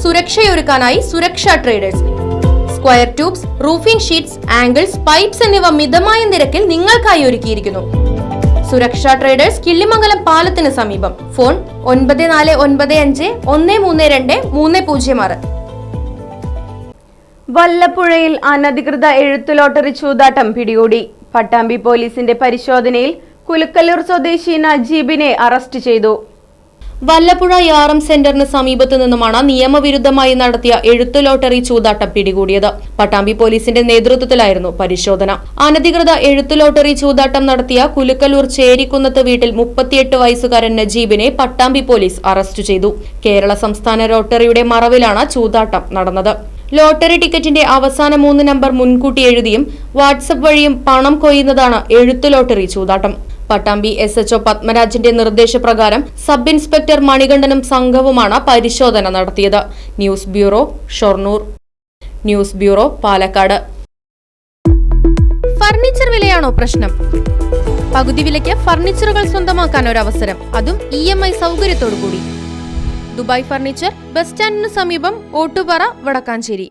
സുരക്ഷയൊരുക്കാനായി Suraksha traders square tubes roofing sheets angles pipes എന്നിവ മിതമായ നിരക്കിൽ നിങ്ങൾക്കായി ഒരുക്കിയിരിക്കുന്നു. സുരക്ഷാ ട്രേഡേഴ്സ് കിള്ളിമംഗലം പാലത്തിന് സമീപം. ഫോൺ ഒൻപത് നാല് ഒൻപത് അഞ്ച് ഒന്ന് മൂന്ന് രണ്ട് മൂന്ന് പൂജ്യം ആറ്. വല്ലപ്പുഴയിൽ അനധികൃത എഴുത്തു ലോട്ടറി ചൂതാട്ടം പിടികൂടി. പട്ടാമ്പി പോലീസിന്റെ പരിശോധനയിൽ കുലുക്കല്ലൂർ സ്വദേശി നജീബിനെ അറസ്റ്റ് ചെയ്തു. വല്ലപ്പുഴ യാറം സെന്ററിന് സമീപത്തു നിന്നുമാണ് നിയമവിരുദ്ധമായി നടത്തിയ എഴുത്തു ലോട്ടറി ചൂതാട്ടം പിടികൂടിയത്. പട്ടാമ്പി പോലീസിന്റെ നേതൃത്വത്തിലായിരുന്നു പരിശോധന. അനധികൃത എഴുത്തു ലോട്ടറി ചൂതാട്ടം നടത്തിയ കുലുക്കലൂർ ചേരിക്കുന്നത്ത് വീട്ടിൽ മുപ്പത്തിയെട്ട് വയസ്സുകാരൻ നജീബിനെ പട്ടാമ്പി പോലീസ് അറസ്റ്റ് ചെയ്തു. കേരള സംസ്ഥാന ലോട്ടറിയുടെ മറവിലാണ് ചൂതാട്ടം നടന്നത്. ലോട്ടറി ടിക്കറ്റിന്റെ അവസാന മൂന്ന് നമ്പർ മുൻകൂട്ടി എഴുതിയും വാട്സപ്പ് വഴിയും പണം കൊയ്യുന്നതാണ് എഴുത്തു ലോട്ടറി ചൂതാട്ടം. പട്ടാമ്പി എസ് എച്ച്ഒ പത്മരാജിന്റെ നിർദ്ദേശപ്രകാരം സബ് ഇൻസ്പെക്ടർ മണികണ്ഠനും സംഘവുമാണ് പരിശോധന നടത്തിയത്. News bureau Shoranur. News bureau Palakkad. Furniture വിലയാണോ പ്രശ്നം? പകുതി വിലയ്ക്ക് ഫർണിച്ചറുകൾ സ്വന്തമാക്കാൻ ഒരു അവസരം അതും ഇ എം ഐ സൗകര്യത്തോടു കൂടി ദുബായ് ഫർണിച്ചർ ബസ് സ്റ്റാൻഡിന് സമീപം ഓട്ടുപാറ വടക്കാഞ്ചേരി.